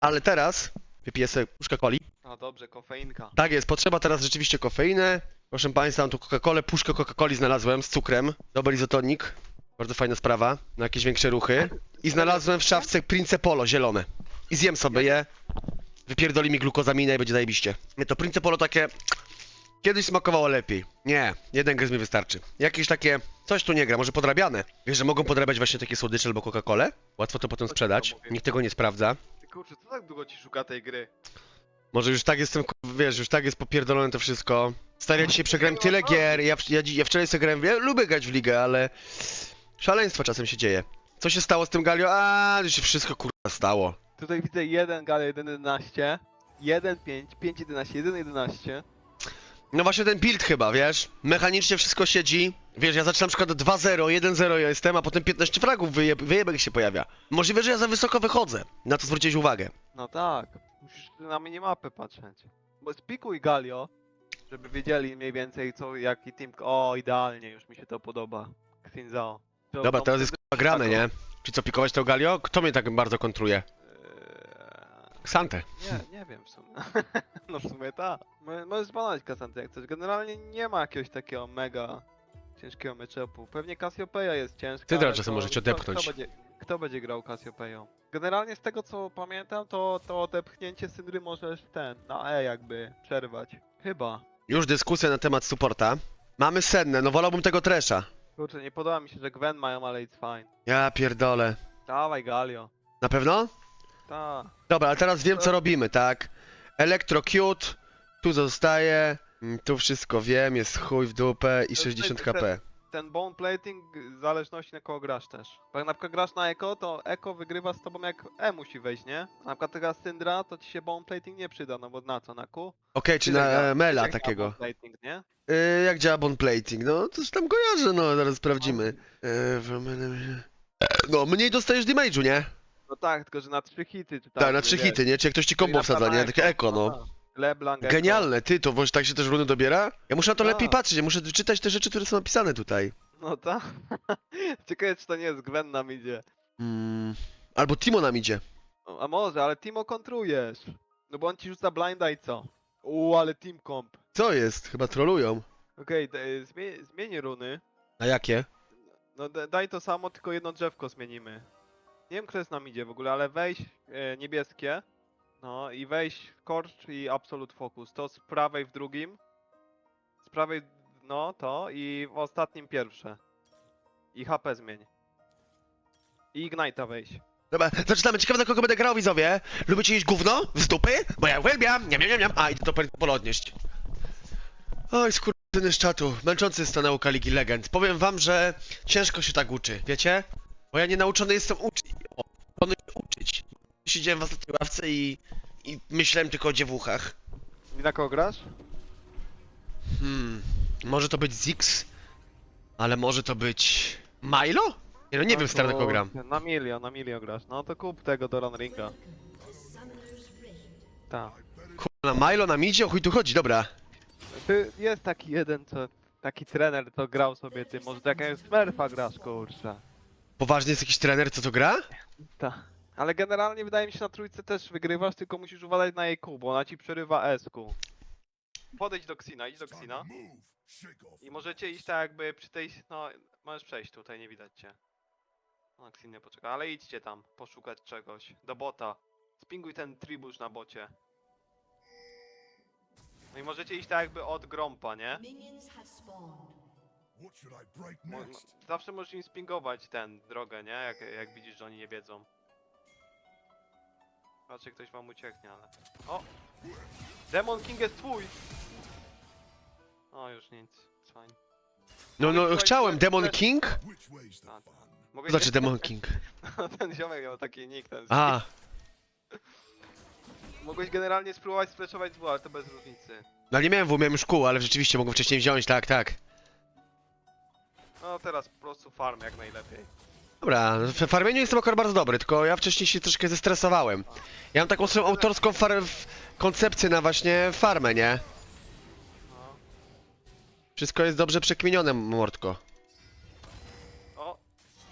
Ale teraz wypiję sobie puszkę coli. No dobrze, kofeinka. Tak jest, potrzeba teraz rzeczywiście kofeiny. Proszę Państwa, mam tu Coca-Colę, puszkę Coca-Coli znalazłem z cukrem. Dobry izotonik. Bardzo fajna sprawa, na jakieś większe ruchy. I znalazłem w szafce Prince Polo, zielone. I zjem sobie je. Wypierdoli mi glukozaminę i będzie zajebiście. Nie, to Prince Polo takie... Kiedyś smakowało lepiej. Nie, jeden gryz mi wystarczy. Jakieś takie... Coś tu nie gra, może podrabiane. Wiesz, że mogą podrabiać właśnie takie słodycze albo Coca-Colę? Łatwo to potem sprzedać. Nikt tego nie sprawdza. Kurczę, co tak długo ci szuka tej gry? Może już tak jestem, ku- wiesz, już tak jest popierdolone to wszystko. Stary, ja dzisiaj przegrałem tyle gier, ja, w- ja, dzi- ja wczoraj sobie grałem, ja lubię grać w ligę, ale szaleństwo czasem się dzieje. Co się stało z tym Galio? A, już się wszystko kurwa stało. Tutaj widzę 1 gale 1.11, 1.5, 5.11, 1.11. No właśnie ten build chyba, wiesz? Mechanicznie wszystko siedzi. Wiesz, ja zaczynam na przykład 2-0, 1-0 ja jestem, a potem 15 fragów wyjeb wyjebek się pojawia. Możliwe, że ja za wysoko wychodzę. Na to zwróciłeś uwagę. No tak, musisz na minimapę patrzeć. Bo spikuj Galio, żeby wiedzieli mniej więcej co, jaki team... O, idealnie, już mi się to podoba. Xinzao. Dobra, teraz jest kurwa grane, taką- nie? Czy co, pikować to Galio? Kto mnie tak bardzo kontruje? Xante. Nie, nie wiem w sumie. no w sumie tak. Mo- Możesz banować Kasantę jak chcesz. Generalnie nie ma jakiegoś takiego mega ciężkiego matchupu. Pewnie Cassiopeia jest ciężka. Ty teraz ale czasem to- możecie kto- odepchnąć. Kto będzie, kto będzie grał Cassiopeią? Generalnie z tego co pamiętam, to to odepchnięcie Syndry możesz ten, na E jakby przerwać. Chyba. Już dyskusja na temat supporta. Mamy Sennę, no wolałbym tego Tresha. Kurczę, nie podoba mi się, że Gwen mają, ale it's fine. Ja pierdolę. Dawaj Galio. Na pewno? Ta. Dobra, ale teraz wiem co robimy, tak? Electrocute, tu zostaje, mm, tu wszystko wiem, jest chuj w dupę i 60 HP. ten bone plating w zależności na kogo grasz też. Bo jak na przykład grasz na Eko, to Eko wygrywa z tobą jak E musi wejść, nie? A na przykład teraz Syndra, to ci się bone plating nie przyda, no bo na co, na Q? Okej, czy na e, Mela jak takiego. bone plating, nie? Yy, jak działa bond plating? No, to już tam kojarzę, no, zaraz sprawdzimy. W- no, mniej dostajesz damage'u, nie? No tak, tylko że na trzy hity czy Tak, na trzy hity, nie? Czy jak ktoś ci combo wsadza, nie? Takie eko, no. LeBlanc Eko. Genialne, ty, to może tak się też runy dobiera? Ja muszę na to Tak. lepiej patrzeć, ja muszę czytać te rzeczy, które są napisane tutaj. No tak. Ciekawe czy to nie jest Gwen nam idzie. Mm, albo Timo nam idzie. O, A może, ale Timo kontrujesz. No bo on ci rzuca blinda i co? Uuu, ale team comp. Co jest? Chyba trolują. Okej, okay, zmień, zmień runy. A jakie? No da- daj to samo, tylko jedno drzewko zmienimy. Nie wiem, kto jest nam idzie w ogóle, ale weź e, niebieskie. No i weź Scorch i Absolute Focus. To z prawej w drugim. Z prawej, no to i w ostatnim pierwsze. I HP zmień. I Ignite'a weź. Dobra, zaczynamy. Ciekawe na kogo będę grał, widzowie. Lubicie jeść gówno? Z dupy? Bo ja uwielbiam. Niam, niam, niam, niam. A, idę to pole odnieść. Oj, skurczyny z czatu. Męczący jest nauka Ligi Legend. Powiem wam, że ciężko się tak uczy, wiecie? Bo ja nie nauczony jestem uczyć. Nauczony się uczyć. Siedziałem w ostatniej ławce i, i myślałem tylko o dziewuchach. I na kogo grasz? Hmm, może to być Zix, ale może to być Milo? Nie no, nie No wiem stary na kogo gram. Na milion, na milion grasz. No to kup tego do Run Ringa. Tak. Kurwa, na Milo, na midzie? O chuj tu chodzi, dobra. Ty, jest taki jeden, co... Taki trener, co grał sobie ty. Może to jakaś Smurfa grasz, kurczę. Poważnie jest jakiś trener, co to gra? Tak. Ale generalnie wydaje mi się na trójce też wygrywasz, tylko musisz uważać na jej Q, bo ona ci przerywa S-ku. Podejdź do Xina, idź do Xina. I możecie iść tak jakby przy tej... No, możesz przejść tutaj, nie widać cię. No, Xin nie poczeka, ale idźcie tam, poszukać czegoś. Do bota. Spinguj ten tribusz na bocie. No i możecie iść tak jakby od Grompa, nie? Minions have spawned. Mo- mo- next? zawsze możesz im spingować ten, drogę, nie? Jak, jak widzisz, że oni nie wiedzą. Raczej ktoś wam ucieknie, ale... O! Demon King jest twój! O, już nic. it's Fine. No, no, chciałem. Demon King? Fun? Mogę Znaczy Demon King. ten ziomek miał taki nick, ten A, Mogłeś generalnie spróbować spleczować z ale to bez różnicy. no nie miałem w miałem już kół, ale rzeczywiście mogłem wcześniej wziąć, tak, tak. No teraz po prostu farm jak najlepiej. Dobra, w farmieniu jestem akurat bardzo dobry, tylko ja wcześniej się troszkę zestresowałem. Ja mam taką swoją no. autorską far... koncepcję na właśnie farmę, nie? No. Wszystko jest dobrze przekminione, mordko. O,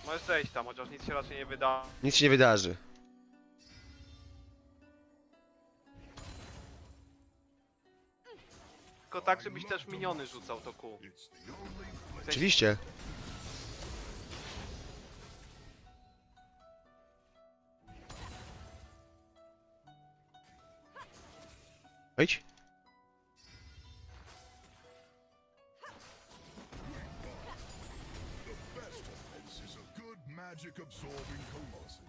możesz zejść tam, chociaż nic się raczej nie wyda. Nic się nie wydarzy. Tylko tak, żebyś też miniony rzucał to kół. Oczywiście. Wejdź.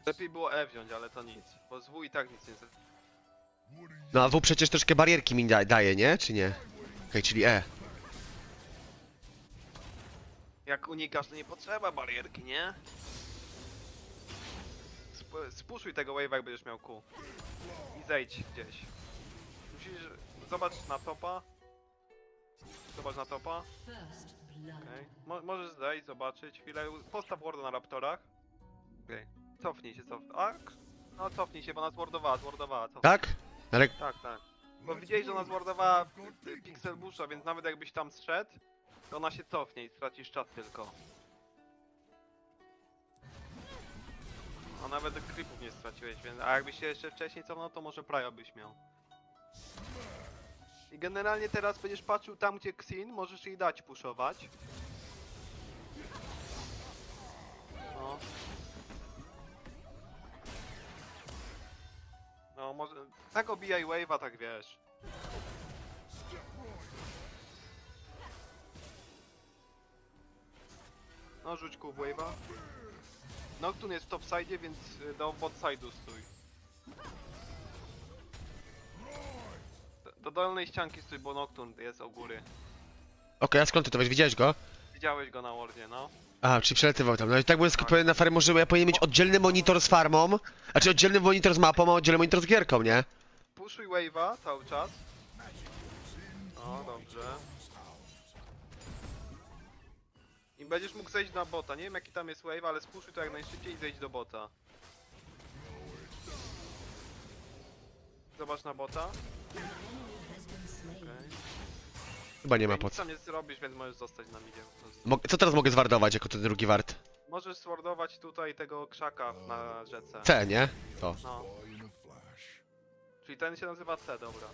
Lepiej było E wziąć, ale to nic. Bo z W i tak nic nie... z- What are you No a W przecież troszkę barierki mi da daje, nie? Czy nie? Okej, czyli E. Jak unikasz, to nie potrzeba barierki, nie? Sp spuszuj tego wave'a, jak będziesz miał Q. I zejdź gdzieś. Musisz... Zobacz na topa. Zobacz na topa. Okej. Mo możesz zejść, zobaczyć chwilę. Postaw warda na raptorach. Okej. Cofnij się, cofnij. A? No cofnij się, bo nas wardowała, zwardowała. Cofnij. Tak? Ale Tak, tak. Bo widzieli, że ona zwardowała Pixel Busha, więc nawet jakbyś tam zszedł, to ona się cofnie i stracisz czas tylko. A nawet creepów nie straciłeś, więc a jakbyś się jeszcze wcześniej cofnął, to może Praja byś miał. I generalnie teraz będziesz patrzył tam, gdzie Xin, możesz jej dać puszować. No. No, może... Tak obijaj wave'a, tak wiesz. No, rzuć w wave'a. Noctune jest w topside, więc do botside'u stój. Dolnej ścianki stój, bo Nocturne jest u góry. Okej, a skąd ty to wiesz? Widziałeś go? Widziałeś go na wardzie, no. A, czyli przelatywał tam. No i tak byłem skupiony na farmie, może ja powinien mieć oddzielny monitor z farmą, znaczy oddzielny monitor z mapą, a oddzielny monitor z gierką, nie? Puszuj wave'a cały czas. O, dobrze. I będziesz mógł zejść na bota. Nie wiem jaki tam jest wave, ale spuszuj to jak najszybciej i zejdź do bota. Zobacz na bota. Chyba nie ma po co. tam nie zrobisz, więc możesz zostać na midzie po prostu. Mo co teraz mogę zwardować jako ten drugi wart? Możesz swordować tutaj tego krzaka na rzece. C, nie? To. No, czyli ten się nazywa C, dobra.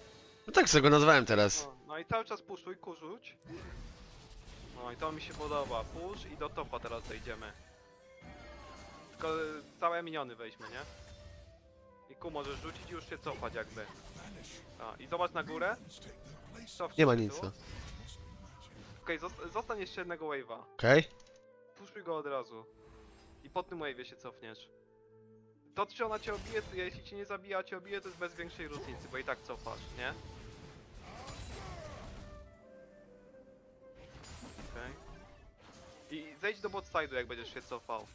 No tak sobie go nazwałem teraz. No, no i cały czas puszuj, kurzuć. No i to mi się podoba. Push i do topa teraz zejdziemy. Tylko y, całe miniony weźmy, nie? I ku możesz rzucić i już się cofać jakby. A, I zobacz na górę. Cofnij Nie ma się nic, tu. no. Okej, zosta zostań jeszcze jednego wave'a. Okej? Puszuj go od razu. I po tym wave'ie się cofniesz. To czy ona cię obije, to jeśli cię nie zabija, a cię obije, to jest bez większej różnicy, bo i tak cofasz, nie? Okej. I zejdź do bot side'u, jak będziesz się cofał.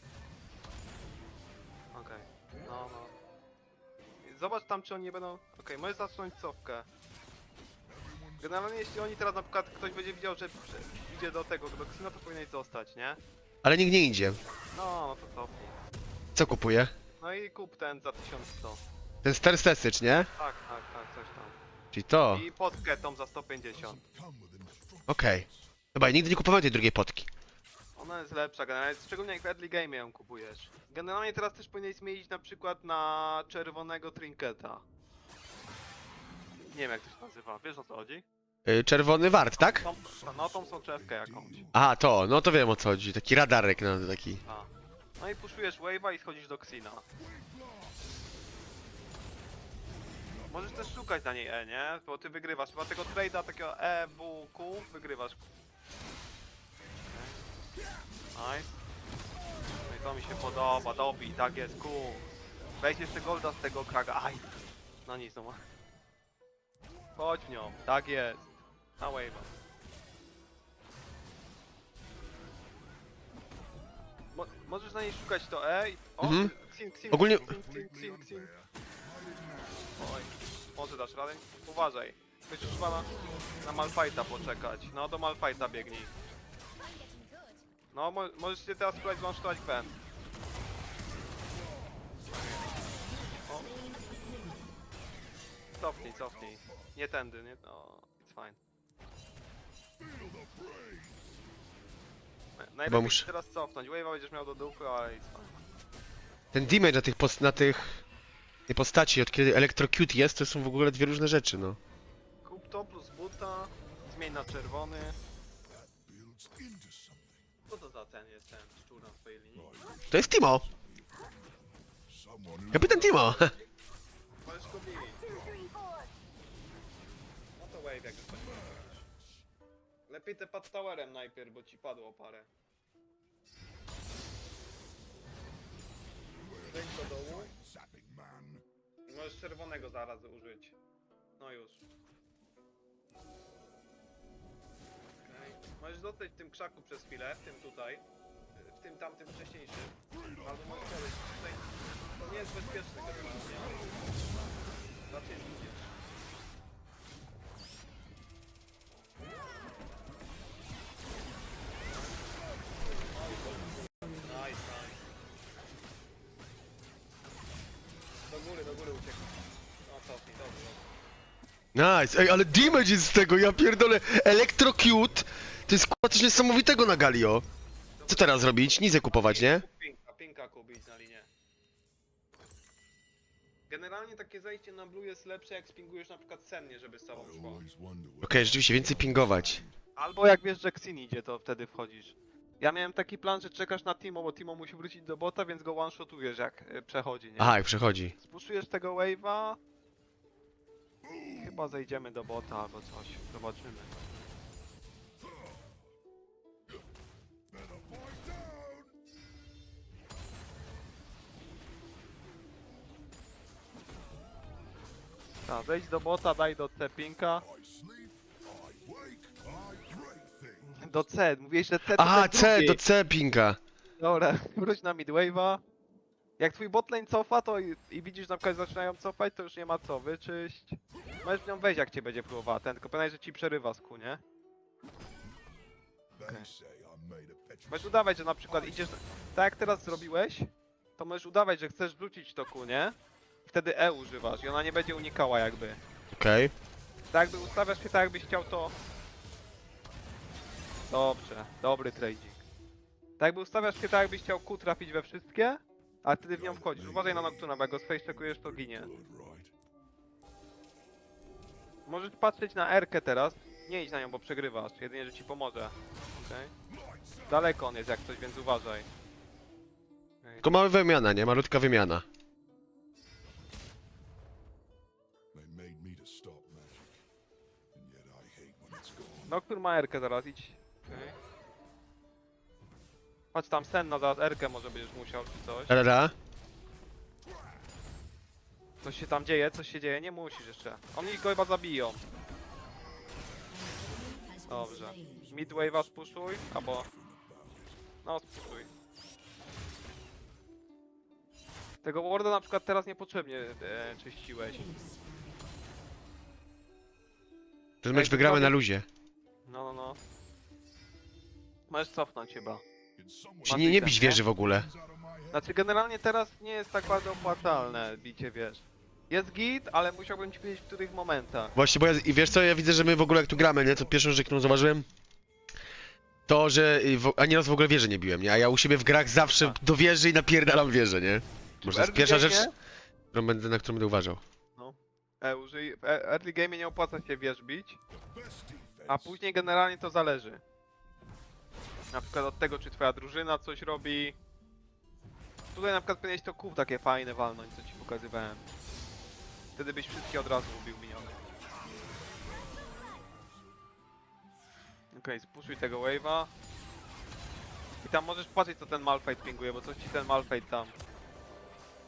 Okej. No, no. Zobacz tam, czy oni nie będą... Okej, możesz zacząć cofkę. Generalnie, jeśli oni teraz na przykład ktoś będzie widział, że idzie do tego, do Xina, to powinieneś zostać, nie? Ale nikt nie idzie. No, no to cofnij. Co kupuję? No i kup ten za 1100. Ten Sterstesycz, nie? Tak, tak, tak, coś tam. Czyli to. I podkę tą za 150. Come with instructions. Okej. Chyba ja nigdy nie kupowałem tej drugiej potki. Ona jest lepsza, generalnie, szczególnie jak w early game ją kupujesz. Generalnie teraz też powinieneś zmienić na przykład na czerwonego trinketa. Nie wiem jak to się nazywa, wiesz o co chodzi? Yy, czerwony wart, tak? Tą, no tą soczewkę jakąś. A, to, no to wiem o co chodzi. Taki radarek, no taki. A. No i puszujesz wave'a i schodzisz do Xina. Możesz też szukać na niej E, nie? Bo ty wygrywasz. Chyba tego trade'a takiego E, W, Q wygrywasz. Nice. No i to mi się podoba, dobij, tak jest, Q. Weź jeszcze golda z tego kraga. Aj! No nic, no. Chodź w nią, tak jest. Na wave'a. Mo możesz na niej szukać to E i... O, Mhm. Xin, Xin, Ogólnie-. Oj, może dasz radę? Uważaj. Musisz chyba na, na Malfighta poczekać. No, do Malfighta biegnij. No, mo możesz się teraz spróbować złączyć Gwen. O. Cofnij, cofnij. Nie tędy, nie... No, it's fine. Na- Najlepiej muszę- teraz cofnąć. Wave'a będziesz miał do dupy, ale it's fine. Ten damage na tych, post na tych tej postaci, od kiedy Electrocute jest, to są w ogóle dwie różne rzeczy, no. Kup to plus buta, zmień na czerwony. Co to za ten jest ten szczur na swojej linii? To jest Timo. Who Kapitan Timo. jak robisz. Lepiej te pod towerem najpierw, bo ci padło parę. Zejdź do dołu. Możesz czerwonego zaraz użyć. No już. Okej. Możesz w tym krzaku przez chwilę, w tym tutaj. W tym tamtym wcześniejszym. Albo możesz tutaj. To nie jest bezpieczne generalnie. Raczej zginiesz. Góry, do góry uciekł. No cofnij, dobrze, dobrze. Nice. Ej, ale damage jest z tego, ja pierdolę. Electrocute. To jest kurwa coś niesamowitego na Galio. Co teraz robić? Nizę kupować, nie? Pinka, pinka kupić na linię. Generalnie takie zejście na blue jest lepsze jak spingujesz na przykład sennie, żeby z tobą szło. Okej, rzeczywiście, więcej pingować. Albo jak wiesz, że Xin idzie, to wtedy wchodzisz. Ja miałem taki plan, że czekasz na Timo, bo Timo musi wrócić do bota, więc go one-shotujesz jak y, przechodzi, nie? Aha, jak przechodzi. Spuszujesz tego wave'a. i Chyba zejdziemy do bota albo coś. Zobaczymy. Tak, zejdź do bota, daj do C Do C, mówiłeś, że C to Aha, ten C, drugi. do C pinga. Dobra, wróć na midwave'a. Jak twój botlane cofa, to i, i widzisz na przykład zaczynają cofać, to już nie ma co, wyczyść. Możesz w nią wejść jak cię będzie próbowała, ten, tylko pamiętaj, że ci przerywa Q, nie? Możesz udawać, że na przykład idziesz, tak jak teraz zrobiłeś, to możesz udawać, że chcesz wrzucić to Q, nie? Wtedy E używasz i ona nie będzie unikała jakby. Okej. Tak jakby ustawiasz się tak jakbyś chciał to... Dobrze, dobry trading. Tak jakby ustawiasz się tak jakbyś chciał Q trafić we wszystkie, a wtedy w nią wchodzisz. Uważaj na Noctuna, bo jak go spacecheckujesz to ginie. Możesz patrzeć na Erkę teraz. Nie idź na nią, bo przegrywasz. Jedynie, że ci pomoże. Okej? Daleko on jest jak coś, więc uważaj. Okej. Tylko mała wymiana, nie? Malutka wymiana. They made me to stop magic. And yet I hate when it's gone. Noctur ma Erkę zaraz, idź. Chodź tam Senna, zaraz Erkę może będziesz musiał czy coś. Rada? Coś się tam dzieje, coś się dzieje, nie musisz jeszcze. Oni go chyba zabiją. Dobrze. Midwave'a spuszuj, albo... No, spuszuj. Tego warda na przykład teraz niepotrzebnie e, czyściłeś. Ten mecz wygramy na luzie. No, no, no. Możesz cofnąć chyba. Nie, nie bić wieży w ogóle. Znaczy generalnie teraz nie jest tak bardzo opłacalne bicie, wiesz. Jest git, ale musiałbym ci powiedzieć w których momentach. Właśnie, bo ja, i wiesz co, ja widzę, że my w ogóle jak tu gramy, nie? To pierwszą rzecz, którą zauważyłem, to, że w, ani raz w ogóle wieży nie biłem, nie? A ja u siebie w grach zawsze do wieży i napierdalam wieżę, nie? Może to jest pierwsza rzecz, którą będę, na którą będę uważał. E, użyj, w e- early game nie opłaca się wież bić, a później generalnie to zależy. Na przykład od tego, czy twoja drużyna coś robi. Tutaj na przykład powinieneś to kół takie fajne walnąć, co ci pokazywałem. Wtedy byś wszystkie od razu ubił miniony. Okej, spuszuj tego wave'a. I tam możesz patrzeć co ten Malphite pinguje, bo coś ci ten Malphite tam.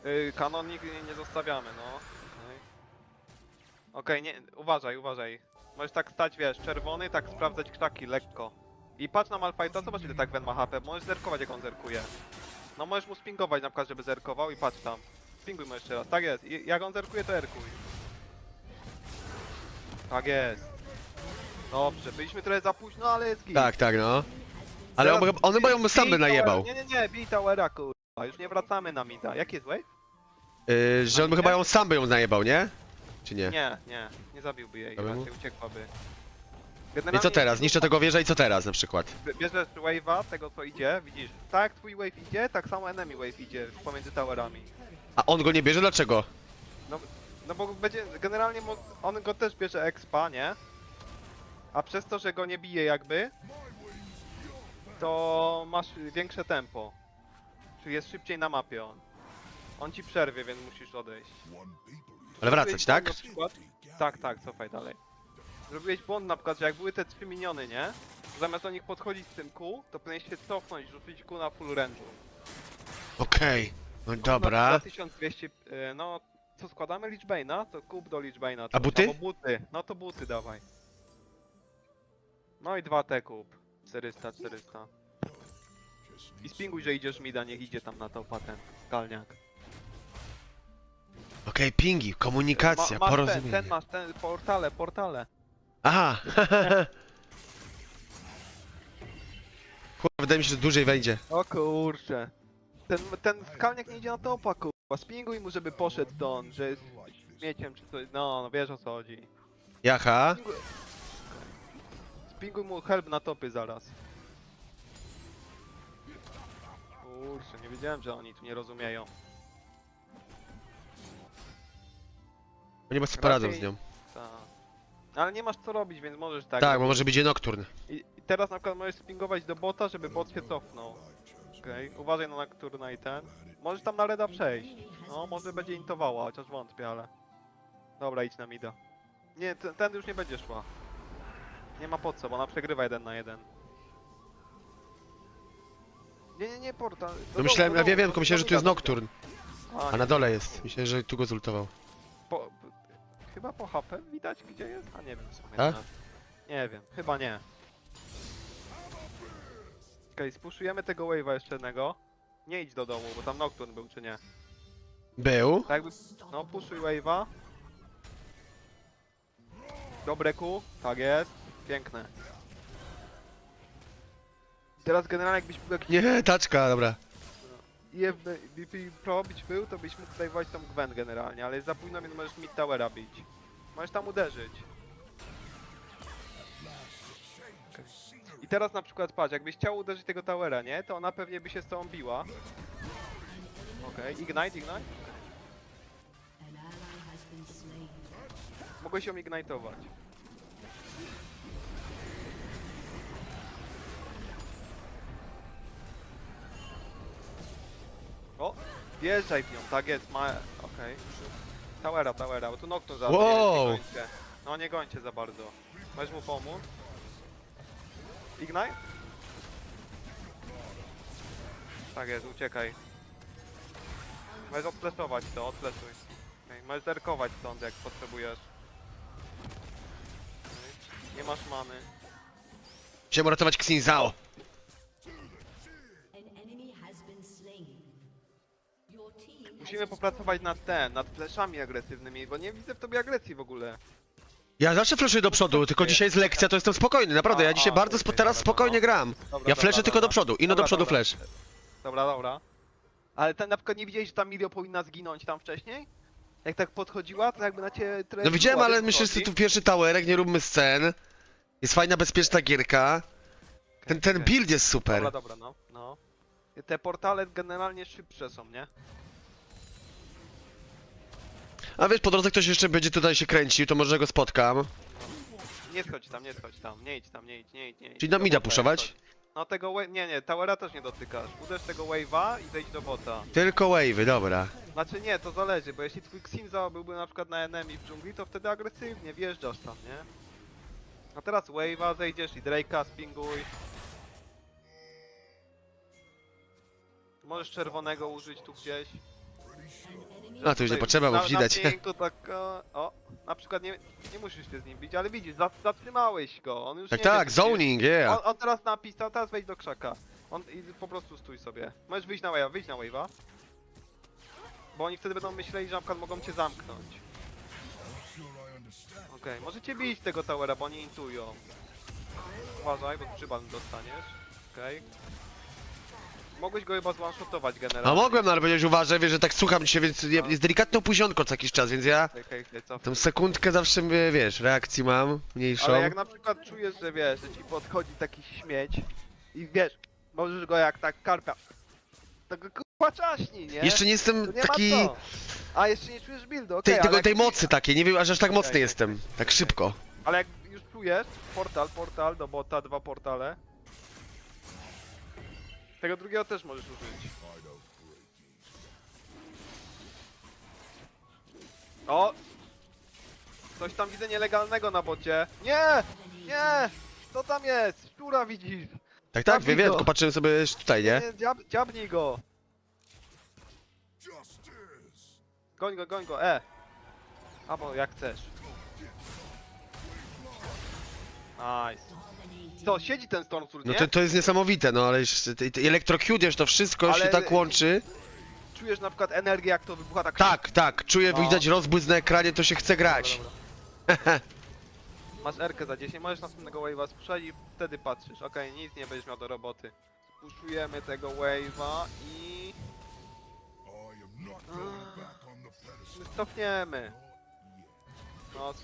Yy, kanon nigdy nie, nie zostawiamy, no. Okej, Okej, nie, uważaj, uważaj. Możesz tak stać, wiesz, czerwony, tak sprawdzać krzaki lekko. I patrz na Malphite'a, zobacz ile tak Wen ma HP, możesz zerkować jak on zerkuje. No możesz mu spingować na przykład, żeby zerkował i patrz tam. Spinguj mu jeszcze raz, tak jest. I jak on zerkuje, to erkuj. Tak jest. Dobrze, byliśmy trochę za późno, ale jest git. Tak, tak, no. Ale on, Teraz one bij- mają sam by bij najebał. towera. Nie, nie, nie, bij towera, kurwa. Już nie wracamy na mida. Jaki jest wave? Yy, że on by chyba ją sam by ją najebał, nie? Czy nie? Nie, nie, nie zabiłby jej, raczej uciekłaby. I Generalnie co teraz? Niszczę tego wieża i co teraz na przykład? bie- Bierzesz wave'a, tego co idzie, widzisz. Tak twój wave idzie, tak samo enemy wave idzie pomiędzy towerami. A on go nie bierze? Dlaczego? No bo będzie, generalnie mo- on go też bierze expa, nie? A przez to, że go nie bije jakby, to masz większe tempo. Czyli jest szybciej na mapie on. On ci przerwie, więc musisz odejść. Ale wracać, tak? Na przykład, tak, tak, cofaj dalej. Zrobiłeś błąd na przykład, że jak były te trzy miniony, nie? Zamiast do nich podchodzić z tym kół, to powinieneś się cofnąć, rzucić kół na full range'u. Okej. No dobra. 1200, e, no co składamy Lichbane'a? To kup do Lichbane'a. A buty? Albo buty, no to buty dawaj. No i dwa te kup. 400, 400. just I spinguj, że idziesz mida, niech idzie tam na to patent. Skalniak. Okej, pingi, komunikacja, Ma, masz ten, porozumienie. ten masz, ten, portale, portale. Aha. Kurwa, wydaje mi się, że dłużej wejdzie. O kurczę. Ten, ten skalniak nie idzie na topa, kurwa. Spinguj mu, żeby poszedł stąd, że jest śmieciem czy coś. No, no wiesz o co chodzi. Jaha. Spinguj, Spinguj mu help na topy zaraz. Kurczę, nie wiedziałem, że oni tu nie rozumieją. Bo nie ma z nią. Ta. Ale nie masz co robić, więc możesz tak. Tak, bo może będzie nocturn. I, I teraz na przykład możesz spingować do bota, żeby bot się cofnął. Okej, uważaj na nocturna i ten. Możesz tam na reda przejść. No, może będzie intowała, chociaż wątpię, ale... Dobra, idź na mida. Nie, ten, ten już nie będzie szła. Nie ma po co, bo ona przegrywa jeden na jeden. Nie, nie, nie, porta. do No myślałem, ja wiem, tylko myślałem, że tu jest mida, do nocturn. mida. A na dole jest. Myślałem, że tu go zultował. Po, chyba po HP widać gdzie jest? A nie wiem w sumie. A? nawet. Nie wiem, chyba nie. Okej, spuszujemy tego wave'a jeszcze jednego. Nie idź do domu, bo tam Nocturne był, czy nie? Był. Tak jakby... No, puszuj wave'a. Dobre Q, tak jest. Piękne. Teraz generalnie jakbyś był jakiś Nie, taczka, dobra. BP Pro bić był, to byś mógł wejść tą Gwen generalnie, ale za późno, więc możesz mid towera bić. Możesz tam uderzyć. I teraz na przykład patrz, jakbyś chciał uderzyć tego towera, nie? To ona pewnie by się z tobą biła. Okej, ignite, ignite. Mogłeś ją ignite'ować. Wjeżdżaj w nią, tak jest, ma... okej. Towera, towera, bo tu Nocturne zaraz Wow. nie gońcie. No nie gońcie za bardzo. Możesz mu pomóc. Ignite? Tak jest, uciekaj. Możesz odfleszować to, odfleszuj. Okay. Możesz zerkować stąd jak potrzebujesz. Okej. Nie masz many. Chciałem uratować Xinzao. An Musimy popracować nad ten, nad fleszami agresywnymi, bo nie widzę w tobie agresji w ogóle. Ja zawsze flaszuję do przodu, tylko dzisiaj jest lekcja, to jestem spokojny, naprawdę. Ja dzisiaj a, bardzo okej, spo, teraz dobra, spokojnie gram. Dobra, Ja fleszę tylko do przodu, ino do Dobra, przodu dobra. flash. Dobra, dobra. Ale ten na przykład nie widziałeś, że ta Milio powinna zginąć tam wcześniej? Jak tak podchodziła, to jakby na ciebie No widziałem, ale myślę, że tu pierwszy towerek, nie róbmy scen. Jest fajna, bezpieczna gierka. Ten, ten build jest super. Dobra, dobra, no, no. Te portale generalnie szybsze są, nie? A wiesz, po drodze ktoś jeszcze będzie tutaj się kręcił, to może go spotkam. Nie schodź tam, nie schodź tam, nie idź tam, nie idź, nie idź, nie idź. Czyli na Do mida bota puszować? schodź. No tego wa- nie, nie, towera też nie dotykasz. Uderz tego wave'a i zejdź do bota. Tylko wave'y, dobra. Znaczy nie, to zależy, bo jeśli twój Xinza byłby na przykład na enemy w dżungli, to wtedy agresywnie wjeżdżasz tam, nie? A teraz wave'a zejdziesz i Drake'a spinguj. Możesz czerwonego użyć tu gdzieś. A, to już nie Tutaj potrzeba, bo na- widać. Na tak, o, o, na przykład nie, nie musisz się z nim bić, ale widzisz, za- zatrzymałeś go, on już Tak, nie wie, tak, co zoning, On, yeah. on teraz napisał, teraz wejdź do krzaka. On i po prostu stój sobie. Możesz wyjść na wave'a, wyjść na wave'a. Bo oni wtedy będą myśleli, że na przykład mogą cię zamknąć. Okej, możecie bić tego towera, bo oni intują. Uważaj, bo przyban dostaniesz. Okej. Mogłeś go chyba zwanshotować generalnie. A mogłem, no ale powiedziałeś uważaj, wiesz, że tak słucham cię, więc je- jest delikatne opóźnionko co jakiś czas, więc ja okej, okej, cofnij. tą sekundkę zawsze, wie- wiesz, reakcji mam, mniejszą. Ale jak na przykład czujesz, że wiesz, że ci podchodzi taki śmieć i wiesz, możesz go jak tak karpia. Tak go kurwa czaśnij, nie? Jeszcze nie jestem nie taki... ma co. A jeszcze nie czujesz buildu, okej, Tej, ale tego, jak tej czujesz- mocy takiej, nie wiem, aż aż tak Okej, mocny okej, jestem. Tak szybko. Ale jak już puszujesz, portal, portal do bota, dwa portale. Tego drugiego też możesz użyć. O! Coś tam widzę nielegalnego na bocie. Nie! Nie! Co tam jest? Szczura widzisz! Tak, tak, Zabij wiem, wiem, go. tylko patrzyłem sobie tutaj, nie? Nie, dziab, dziabnij go! Goń go, goń go, e! Albo jak chcesz. Nice. Co, siedzi ten Stormsurge, No nie? to, to jest niesamowite, no ale jeszcze wiesz, to wszystko Ale- się tak łączy. Czujesz na przykład energię, jak to wybucha tak Tak, tak, czuję, No. widać rozbłysk na ekranie, to się chce grać. Dobra, dobra. Masz Rkę za 10, możesz następnego wave'a spuszczać i wtedy patrzysz. Okej, nic nie będziesz miał do roboty. Spuszczujemy tego wave'a i... Pedestal. cofniemy. Yet. No,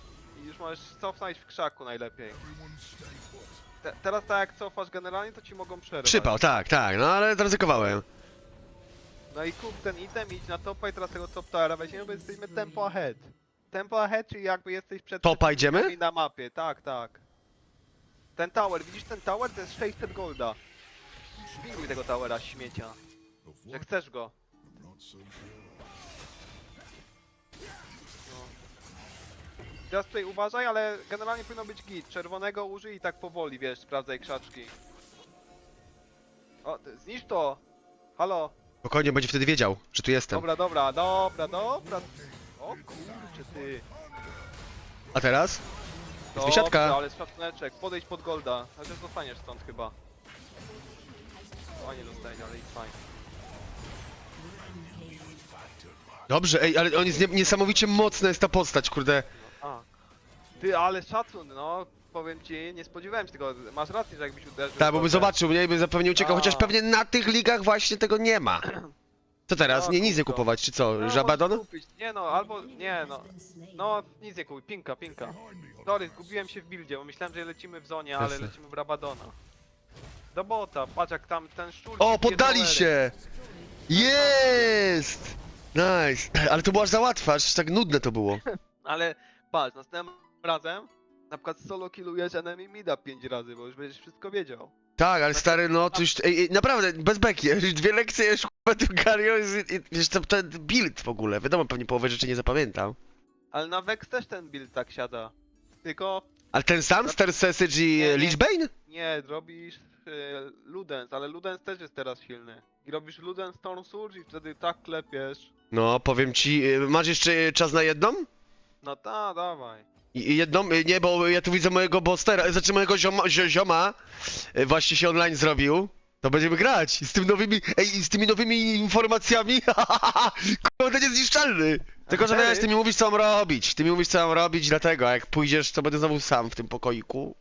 i już możesz cofnąć w krzaku najlepiej. Te, teraz tak jak cofasz generalnie, to ci mogą przerwać. Przypał, tak, tak, no ale zaryzykowałem. No i kup ten item, idź na topa i teraz tego top towera weźmiemy, bo jesteśmy tempo ahead. Tempo ahead, czyli jakby jesteś przed Topa idziemy? na mapie, tak, tak. Ten tower, widzisz ten tower? To jest 600 golda. Szpinguj tego towera, śmiecia. Że chcesz go. Teraz tutaj uważaj, ale generalnie powinno być git. Czerwonego użyj i tak powoli, wiesz, sprawdzaj krzaczki. O, ty- zniszcz to! Halo! Spokojnie, będzie wtedy wiedział, że tu jestem. Dobra, dobra, dobra, dobra. O kurczę ty. A teraz? Dobrze, wysiadka. ale szacuneczek, podejdź pod golda. Chociaż zostaniesz stąd chyba. O, nie dostanie, ale it's fine. Dobrze, ej, ale on jest nie, niesamowicie mocna jest ta postać, kurde. A. Ty, ale szacun, no. Powiem ci, nie spodziewałem się tego. Masz rację, że jakbyś uderzył. Tak, bo by to- zobaczył mnie i by zapewne uciekał, A. chociaż pewnie na tych ligach właśnie tego nie ma. Co teraz? No, Nie, nic nie kupować, czy co? No, Żabadon? możesz kupić. Nie no, albo, nie no. No, nic nie kupuj, pinka, pinka. Sorry, zgubiłem się w buildzie, bo myślałem, że lecimy w zonie, ale Jasne. lecimy w Rabadona. Do bota, patrz jak tam ten szczur... O, poddali się! Jest! Nice! Ale to było aż za łatwe, aż tak nudne to było. Ale patrz, następnym razem na przykład solo killujesz enemy mida 5 razy, bo już będziesz wszystko wiedział. Tak, ale stary, no to już, ej, ej, naprawdę, bez beki, już dwie lekcje już kurwa tu Gario, i- wiesz, to, ten build w ogóle, wiadomo, pewnie połowę rzeczy nie zapamiętam. Ale na Vex też ten build tak siada. Tylko Ale ten sam, Star Sausage i Nie, e, nie. Lichbane? nie, robisz e, Ludens, ale Ludens też jest teraz silny. I robisz Ludens Storm Surge i wtedy tak klepiesz. No, powiem ci, e, masz jeszcze czas na jedną? No ta, dawaj. I jedną? E, Nie, bo ja tu widzę mojego bostera, znaczy mojego zioma, zio- zioma, e, właśnie się online zrobił. To będziemy grać z tym nowymi, ej, z tymi nowymi informacjami, kurde, będzie zniszczalny. Tylko, że Serio? wiesz, ty mi mówisz co mam robić, ty mi mówisz co mam robić, dlatego, a jak pójdziesz, to będę znowu sam w tym pokoiku.